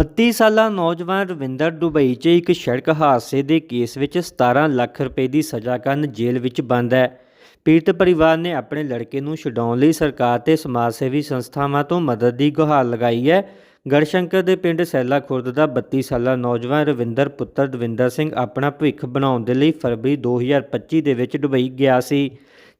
32 ਸਾਲਾ ਨੌਜਵਾਨ ਰਵਿੰਦਰ ਦੁਬਈ 'ਚ ਇੱਕ ਸੜਕ ਹਾਦਸੇ ਦੇ ਕੇਸ ਵਿੱਚ 17 ਲੱਖ ਰੁਪਏ ਦੀ ਸਜ਼ਾ ਕਰਨ ਜੇਲ੍ਹ ਵਿੱਚ ਬੰਦ ਹੈ। ਪੀੜਤ ਪਰਿਵਾਰ ਨੇ ਆਪਣੇ ਲੜਕੇ ਨੂੰ ਛਡਾਉਣ ਲਈ ਸਰਕਾਰ ਤੇ ਸਮਾਜ ਸੇਵੀ ਸੰਸਥਾਵਾਂ ਤੋਂ ਮਦਦ ਦੀ ਗੁਹਾਰ ਲਗਾਈ ਹੈ। ਗੜਸ਼ੰਕਰ ਦੇ ਪਿੰਡ ਸੈਲਾ ਖੁਰਦ ਦਾ 32 ਸਾਲਾ ਨੌਜਵਾਨ ਰਵਿੰਦਰ ਪੁੱਤਰ ਦਵਿੰਦਰ ਸਿੰਘ ਆਪਣਾ ਭਵਿੱਖ ਬਣਾਉਣ ਦੇ ਲਈ ਫਰਵਰੀ 2025 ਦੇ ਵਿੱਚ ਦੁਬਈ ਗਿਆ ਸੀ।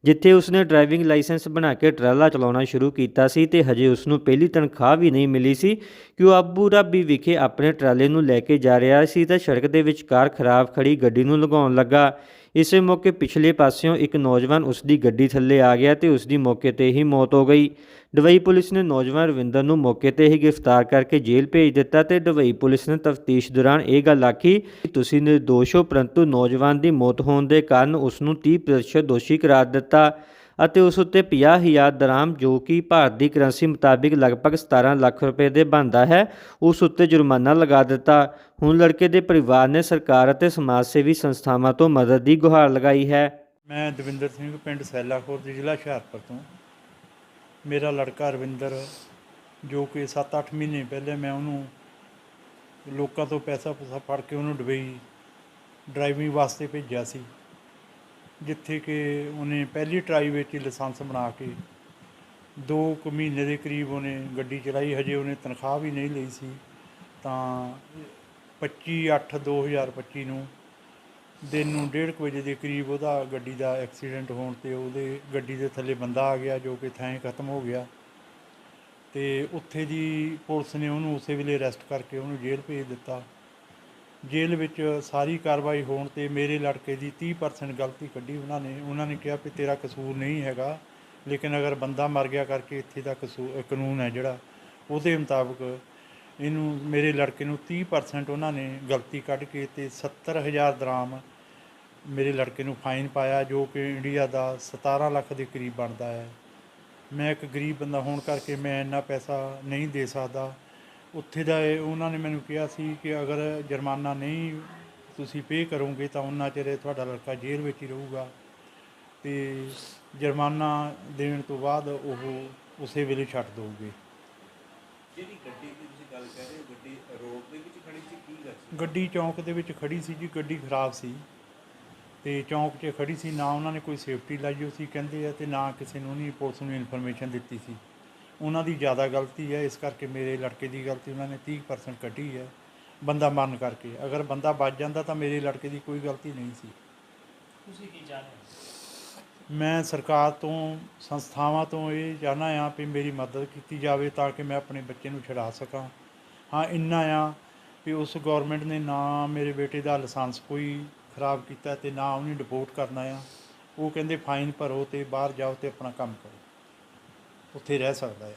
ਜਿੱਥੇ ਉਸਨੇ ਡਰਾਈਵਿੰਗ ਲਾਇਸੈਂਸ ਬਣਾ ਕੇ ਟਰਾਲਾ ਚਲਾਉਣਾ ਸ਼ੁਰੂ ਕੀਤਾ ਸੀ ਤੇ ਹਜੇ ਉਸ ਨੂੰ ਪਹਿਲੀ ਤਨਖਾਹ ਵੀ ਨਹੀਂ ਮਿਲੀ ਸੀ। ਕਿ ਉਹ ਅਬੂ ਰਾਬੀ ਵਿਖੇ ਆਪਣੇ ਟਰਾਲੇ ਨੂੰ ਲੈ ਕੇ ਜਾ ਰਿਹਾ ਸੀ ਤਾਂ ਸੜਕ ਦੇ ਵਿਚਕਾਰ ਖਰਾਬ ਖੜੀ ਗੱਡੀ ਨੂੰ ਲਗਾਉਣ ਲੱਗਾ। ਇਸੇ ਮੌਕੇ ਪਿਛਲੇ ਪਾਸਿਓਂ ਇੱਕ ਨੌਜਵਾਨ ਉਸ ਦੀ ਗੱਡੀ ਥੱਲੇ ਆ ਗਿਆ ਤੇ ਉਸ ਦੀ ਮੌਕੇ ਤੇ ਹੀ ਮੌਤ ਹੋ ਗਈ। ਦੁਬਈ ਪੁਲਿਸ ਨੇ ਨੌਜਵਾਨ ਰਵਿੰਦਰ ਨੂੰ ਮੌਕੇ ਤੇ ਹੀ ਗ੍ਰਿਫਤਾਰ ਕਰਕੇ ਜੇਲ੍ਹ ਭੇਜ ਦਿੱਤਾ ਤੇ ਦੁਬਈ ਪੁਲਿਸ ਨੇ ਤਫਤੀਸ਼ ਦੌਰਾਨ ਇਹ ਗੱਲ ਆਖੀ ਕਿ ਤੁਸੀਂ ਨਿਰਦੋਸ਼ ਹੋ, ਪਰੰਤੂ ਨੌਜਵਾਨ ਦੀ ਮੌਤ ਹੋਣ ਦੇ ਕਾਰਨ ਉਸ ਨੂੰ 30% ਦੋਸ਼ੀ ਕਰਾਰ ਦਿੱਤਾ ਅਤੇ ਉਸ ਉੱਤੇ 50000 ਦਰਾਮ, ਜੋ ਕਿ ਭਾਰਤ ਦੀ ਕਰੰਸੀ ਮੁਤਾਬਿਕ ਲਗਭਗ 17 ਲੱਖ ਰੁਪਏ ਦੇ ਬਣਦਾ ਹੈ, ਉਸ ਉੱਤੇ ਜੁਰਮਾਨਾ ਲਗਾ ਦਿੱਤਾ। ਹੁਣ ਲੜਕੇ ਦੇ ਪਰਿਵਾਰ ਨੇ ਸਰਕਾਰ ਅਤੇ ਸਮਾਜ ਸੇਵੀ ਸੰਸਥਾਵਾਂ ਤੋਂ ਮਦਦ ਦੀ ਗੁਹਾਰ ਲਗਾਈ ਹੈ। ਮੈਂ ਦਵਿੰਦਰ ਸਿੰਘ, ਪਿੰਡ ਸੈਲਾਖੋਰ ਦੇ ਜ਼ਿਲ੍ਹਾ ਹੁਸ਼ਿਆਰਪੁਰ ਤੋਂ। ਮੇਰਾ ਲੜਕਾ ਰਵਿੰਦਰ, ਜੋ ਕਿ 7-8 ਮਹੀਨੇ ਪਹਿਲੇ ਮੈਂ ਉਹਨੂੰ ਲੋਕਾਂ ਤੋਂ ਪੈਸਾ ਪੂਸਾ ਫੜ ਕੇ ਉਹਨੂੰ ਡੁਬਈ ਡਰਾਈਵਿੰਗ ਵਾਸਤੇ ਭੇਜਿਆ ਸੀ, ਜਿੱਥੇ ਕਿ ਉਹਨੇ ਪਹਿਲੀ ਟਰਾਈ ਵਿੱਚ ਹੀ ਲਾਇਸੈਂਸ ਬਣਾ ਕੇ ਦੋ ਕੁ ਮਹੀਨੇ ਦੇ ਕਰੀਬ ਉਹਨੇ ਗੱਡੀ ਚਲਾਈ, ਹਜੇ ਉਹਨੇ ਤਨਖਾਹ ਵੀ ਨਹੀਂ ਲਈ ਸੀ, ਤਾਂ 25/8/2025 ਨੂੰ ਦਿਨ ਨੂੰ 1:30 ਵਜੇ ਦੇ ਕਰੀਬ ਉਹਦਾ ਗੱਡੀ ਦਾ ਐਕਸੀਡੈਂਟ ਹੋਣ ਤੇ ਉਹਦੇ ਗੱਡੀ ਦੇ ਥੱਲੇ ਬੰਦਾ ਆ ਗਿਆ ਜੋ ਕਿ ਥੈਂ ਖਤਮ ਹੋ ਗਿਆ। ਤੇ ਉੱਥੇ ਦੀ ਪੁਲਿਸ ਨੇ ਉਹਨੂੰ ਉਸੇ ਵੇਲੇ ਅਰੈਸਟ ਕਰਕੇ ਉਹਨੂੰ ਜੇਲ੍ਹ ਭੇਜ ਦਿੱਤਾ। ਜੇਲ੍ਹ ਵਿੱਚ ਸਾਰੀ ਕਾਰਵਾਈ ਹੋਣ ਤੇ ਮੇਰੇ ਲੜਕੇ ਦੀ 30% ਗਲਤੀ ਕੱਢੀ ਉਹਨਾਂ ਨੇ। ਉਹਨਾਂ ਨੇ ਕਿਹਾ ਵੀ ਤੇਰਾ ਕਸੂਰ ਨਹੀਂ ਹੈਗਾ, ਲੇਕਿਨ ਅਗਰ ਬੰਦਾ ਮਰ ਗਿਆ ਕਰਕੇ ਇੱਥੇ ਦਾ ਕਸੂਰ ਕਾਨੂੰਨ ਹੈ ਜਿਹੜਾ, ਉਹਦੇ ਮੁਤਾਬਕ ਇਹਨੂੰ, ਮੇਰੇ ਲੜਕੇ ਨੂੰ 30% ਉਹਨਾਂ ਨੇ ਗਲਤੀ ਕੱਢ ਕੇ ਤੇ 70000 ਦਰਾਮ ਮੇਰੇ ਲੜਕੇ ਨੂੰ ਫਾਈਨ ਪਾਇਆ ਜੋ ਕਿ ਇੰਡੀਆ ਦਾ 17 ਲੱਖ ਦੇ ਕਰੀਬ ਬਣਦਾ ਹੈ। ਮੈਂ ਇੱਕ ਗਰੀਬ ਬੰਦਾ ਹੋਣ ਕਰਕੇ ਮੈਂ ਇੰਨਾ ਪੈਸਾ ਨਹੀਂ ਦੇ ਸਕਦਾ। ਉੱਥੇ ਦਾ ਉਹਨਾਂ ਨੇ ਮੈਨੂੰ ਕਿਹਾ ਸੀ ਕਿ ਅਗਰ ਜੁਰਮਾਨਾ ਨਹੀਂ ਤੁਸੀਂ ਪੇ ਕਰੋਗੇ ਤਾਂ ਉਹਨਾਂ ਚਿਰ ਤੁਹਾਡਾ ਲੜਕਾ ਜੇਲ੍ਹ ਵਿੱਚ ਹੀ ਰਹੂਗਾ। ਤੇ ਜੁਰਮਾਨਾ ਦੇਣ ਤੋਂ ਬਾਅਦ ਉਹ ਉਸੇ ਵੇਲੇ ਛੱਡ ਦੋਗੇ ਜਿਹੜੀ ਗੱਡੀ ਦੀ ਤੁਸੀਂ ਗੱਲ ਕਰ ਰਹੇ ਹੋ ਗੱਡੀ ਰੋਡ ਦੇ ਵਿੱਚ ਖੜੀ ਸੀ ਕੀ ਗੱਲ ਸੀ? ਗੱਡੀ ਚੌਂਕ ਦੇ ਵਿੱਚ ਖੜੀ ਸੀ ਜੀ ਗੱਡੀ ਖਰਾਬ ਸੀ। ਤੇ ਚੌਂਕ 'ਚ ਖੜੀ ਸੀ ਨਾ ਉਹਨਾਂ ਨੇ ਕੋਈ ਸੇਫਟੀ ਲਾਈ ਹੋਈ ਸੀ ਕਹਿੰਦੇ ਆ ਤੇ ਨਾ ਕਿਸੇ ਨੂੰ ਨਹੀਂ ਪੁਲਿਸ ਨੂੰ ਇਨਫੋਰਮੇਸ਼ਨ ਦਿੱਤੀ ਸੀ। ਉਹਨਾਂ ਦੀ ਜ਼ਿਆਦਾ ਗਲਤੀ ਹੈ ਇਸ ਕਰਕੇ ਮੇਰੇ ਲੜਕੇ ਦੀ ਗਲਤੀ ਉਹਨਾਂ ਨੇ 30% ਕੱਢੀ ਹੈ ਬੰਦਾ ਮਰਨ ਕਰਕੇ। ਅਗਰ ਬੰਦਾ ਬਚ ਜਾਂਦਾ ਤਾਂ ਮੇਰੇ ਲੜਕੇ ਦੀ ਕੋਈ ਗਲਤੀ ਨਹੀਂ ਸੀ। ਤੁਸੀਂ ਕੀ ਚਾਹੁੰਦੇ ਮੈਂ ਸਰਕਾਰ ਤੋਂ ਸੰਸਥਾਵਾਂ ਤੋਂ ਇਹ ਚਾਹੁੰਦਾ ਆ ਵੀ ਮੇਰੀ ਮਦਦ ਕੀਤੀ ਜਾਵੇ ਤਾਂ ਕਿ ਮੈਂ ਆਪਣੇ ਬੱਚੇ ਨੂੰ ਛੁਡਾ ਸਕਾਂ। ਹਾਂ ਇੰਨਾ ਆ ਵੀ ਉਸ ਗਵਰਨਮੈਂਟ ਨੇ ਨਾ ਮੇਰੇ ਬੇਟੇ ਦਾ ਲਾਇਸੈਂਸ ਕੋਈ ਖਰਾਬ ਕੀਤਾ ਤੇ ਨਾ ਉਹਨੇ ਡਿਪੋਰਟ ਕਰਨਾ ਆ। ਉਹ ਕਹਿੰਦੇ ਫਾਈਨ ਭਰੋ ਤੇ ਬਾਹਰ ਜਾਓ ਤੇ ਆਪਣਾ ਕੰਮ ਕਰੋ। ਉੱਥੇ ਰਹਿ ਸਕਦਾ ਹੈ